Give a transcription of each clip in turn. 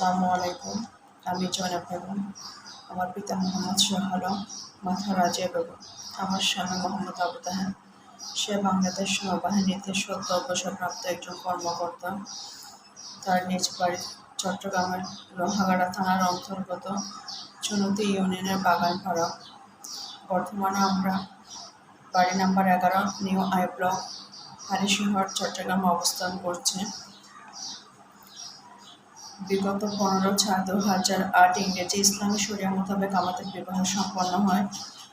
আসসালামু আলাইকুম। আমি জয়নাব বেগম। আমার পিতা মোহাম্মদ শাহ আলম মাথা রাজিয়া বেগম। আমার স্বামী মোহাম্মদ আবু তাহের। সে বাংলাদেশ নৌবাহিনীতে সদ্য অবসরপ্রাপ্ত একজন কর্মকর্তা। তার নিজ বাড়ি চট্টগ্রামের লোহাগাড়া থানার অন্তর্গত চুনতি ইউনিয়নের বাগান বাগানপাড়া। বর্তমানে আমরা বাড়ি নাম্বার এগারো, নিউ আই ব্লক, হারিশহর, চট্টগ্রামে অবস্থান করছি। বিগত পনেরো চার দু হাজার আট ইংরেজি ইসলামী শরিয়া মোতাবেক আমাদের বিবাহ সম্পন্ন হয়।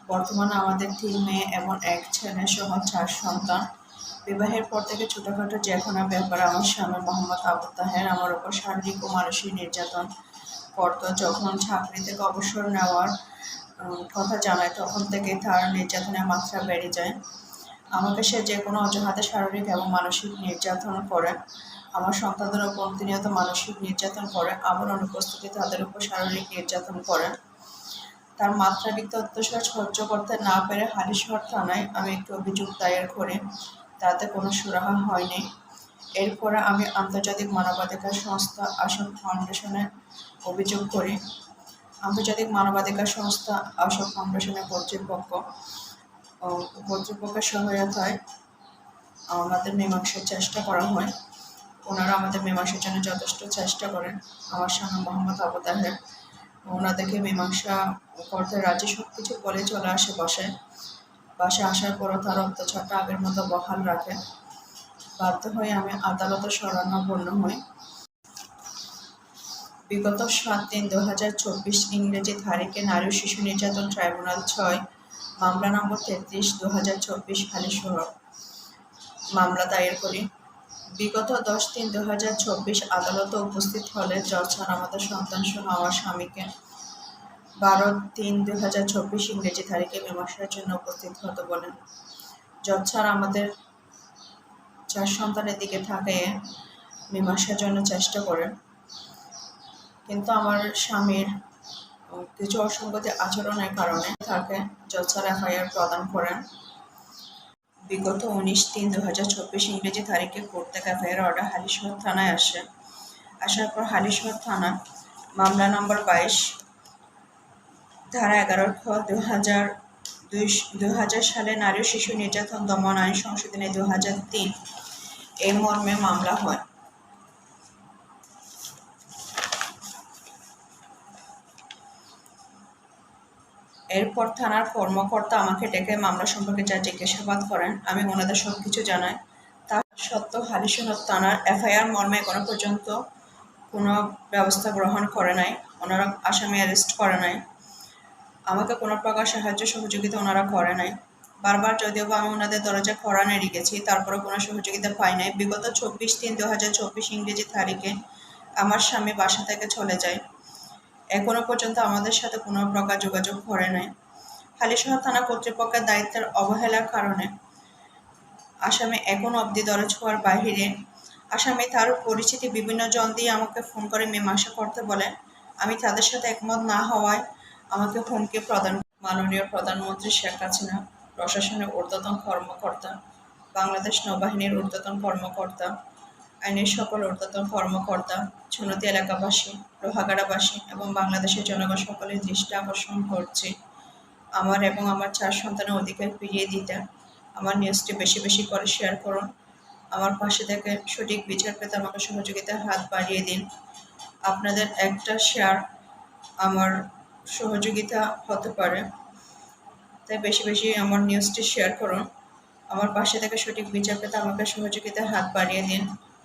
বর্তমানে আমাদের তিন মেয়ে এবং এক ছেলে সহ চার সন্তান। বিবাহের পর থেকে ছোটোখাটো যে কোনো ব্যাপারে আমার স্বামী মোহাম্মদ আবু তাহের আমার ওপর শারীরিক ও মানসিক নির্যাতন করত। যখন চাকরি থেকে অবসর নেওয়ার কথা জানায়, তখন থেকে তার নির্যাতনের মাত্রা বেড়ে যায়। আমাকে সে যে কোনো অজুহাতে শারীরিক এবং মানসিক নির্যাতন করে। আমার সন্তানদের উপর প্রতিনিয়ত মানসিক নির্যাতন করে আমার অনুপস্থিতি তাদের উপর শারীরিক নির্যাতন করে তার মাত্রাধিক অত্যাচার সহ্য করতে না পেরে হালিশহর থানায় আমি একটি অভিযোগ দায়ের করে। তাতে কোনো সুরাহা হয়নি। এরপরে আমি আন্তর্জাতিক মানবাধিকার সংস্থা আসন ফাউন্ডেশনে অভিযোগ করি। আন্তর্জাতিক মানবাধিকার সংস্থা আসক ফাউন্ডেশনের কর্তৃপক্ষ কর্তৃপক্ষের সহায়তায় আমাদের মীমাংসার চেষ্টা করা হয়। ওনারা আমাদের মীমাংসার জন্য যথেষ্ট চেষ্টা করেন আমার স্বামী মোহাম্মদ আবু তাহের। ওনাদেরকে মীমাংসা করতে রাজি সব কিছু বলে চলে আসে বাসায়। বাসে আসার পরও তার অত্যাচারটা আগের মতো বহাল রাখে। বাধ্য হয়ে আমি আদালতে শরণাপন্ন হই। বিগত সাত তিন দু হাজার চব্বিশ ইংরেজি তারিখে নারী শিশু নির্যাতন ট্রাইব্যুনাল ছয়, মামলা নম্বর তেত্রিশ দু হাজার চব্বিশ হালিশহর মামলা দায়ের করি। বিগত দশ তিন দু হাজার চব্বিশ আদালতে উপস্থিত হলে জজ আমাদের সন্তান সহ আমার স্বামীকে বারো তিন দু হাজার চব্বিশ ইংরেজি তারিখে মীমাংসার জন্য উপস্থিত হতে বলেন। জজ আমাদের চার সন্তানের দিকে থাকে মীমাংসার জন্য চেষ্টা করেন, কিন্তু আমার স্বামীর কিছু অসঙ্গতি আচরণের কারণে তাকে জজ এফআইআর প্রদান করেন। বিগত উনিশ তিন দু হাজার চব্বিশ ইংরেজি তারিখে কোর্ট থেকে ফের অর্ডার হালিশহর থানায় আসে। আসার পর হালিশহর থানা, মামলা নম্বর বাইশ, ধারা এগারো খ দু হাজার দু হাজার সালে নারী শিশু নির্যাতন দমন আইন সংশোধনে দু হাজার তিন। এই মর্মে মামলা হয়। এরপর থানার কর্মকর্তা আমাকে ডেকে মামলা সম্পর্কে যা জিজ্ঞাসাবাদ করেন, আমি ওনাদের সব কিছু জানাই। তা সত্ত্বেও হালিশহর থানার এফআইআর মর্মে এখনও পর্যন্ত কোনো ব্যবস্থা গ্রহণ করে নাই। ওনারা আসামি অ্যারেস্ট করে নাই। আমাকে কোনো প্রকার সাহায্য সহযোগিতা ওনারা করে নাই। বারবার যদিও আমি ওনাদের দরজা খরা নেড়ে গেছি তারপরে কোনো সহযোগিতা পাই নাই। বিগত চব্বিশ তিন দু হাজার চব্বিশ ইংরেজি তারিখে আমার স্বামী বাসা থেকে চলে যায়। এখনও পর্যন্ত আমাদের সাথে কোনো প্রকার যোগাযোগ করে নাই। হালিশহর থানা কর্তৃপক্ষের দায়িত্বের অবহেলার কারণে আসামি এখন অবধি দরজ হওয়ার বাহিরে আসামি তার পরিচিতি বিভিন্ন জন দিয়ে আমাকে ফোন করে মীমাংসা করতে বলে আমি তাদের সাথে একমত না হওয়ায় আমাকে হুমকি প্রদান মাননীয় প্রধানমন্ত্রী শেখ হাসিনা, প্রশাসনের ঊর্ধ্বতন কর্মকর্তা, বাংলাদেশ নৌবাহিনীর ঊর্ধ্বতন কর্মকর্তা আইনের সকল ঊর্ধ্বতন কর্মকর্তা, চুনতি এলাকাবাসী, লোহাগাড়াবাসী এবং বাংলাদেশের জনগণ সকলের দৃষ্টি আকর্ষণ করছে। আমার এবং আমার চার সন্তানের অধিকার ফিরিয়ে দিতে আমার নিউজটি বেশি বেশি করে শেয়ার করুন। আমার পাশে থেকে সঠিক বিচার পেতে আমাকে সহযোগিতার হাত বাড়িয়ে দিন। আপনাদের একটা শেয়ার আমার সহযোগিতা হতে পারে। তাই বেশি বেশি আমার নিউজটি শেয়ার করুন। আমার পাশে থেকে সঠিক বিচার পেতে আমাকে সহযোগিতার হাত বাড়িয়ে দিন।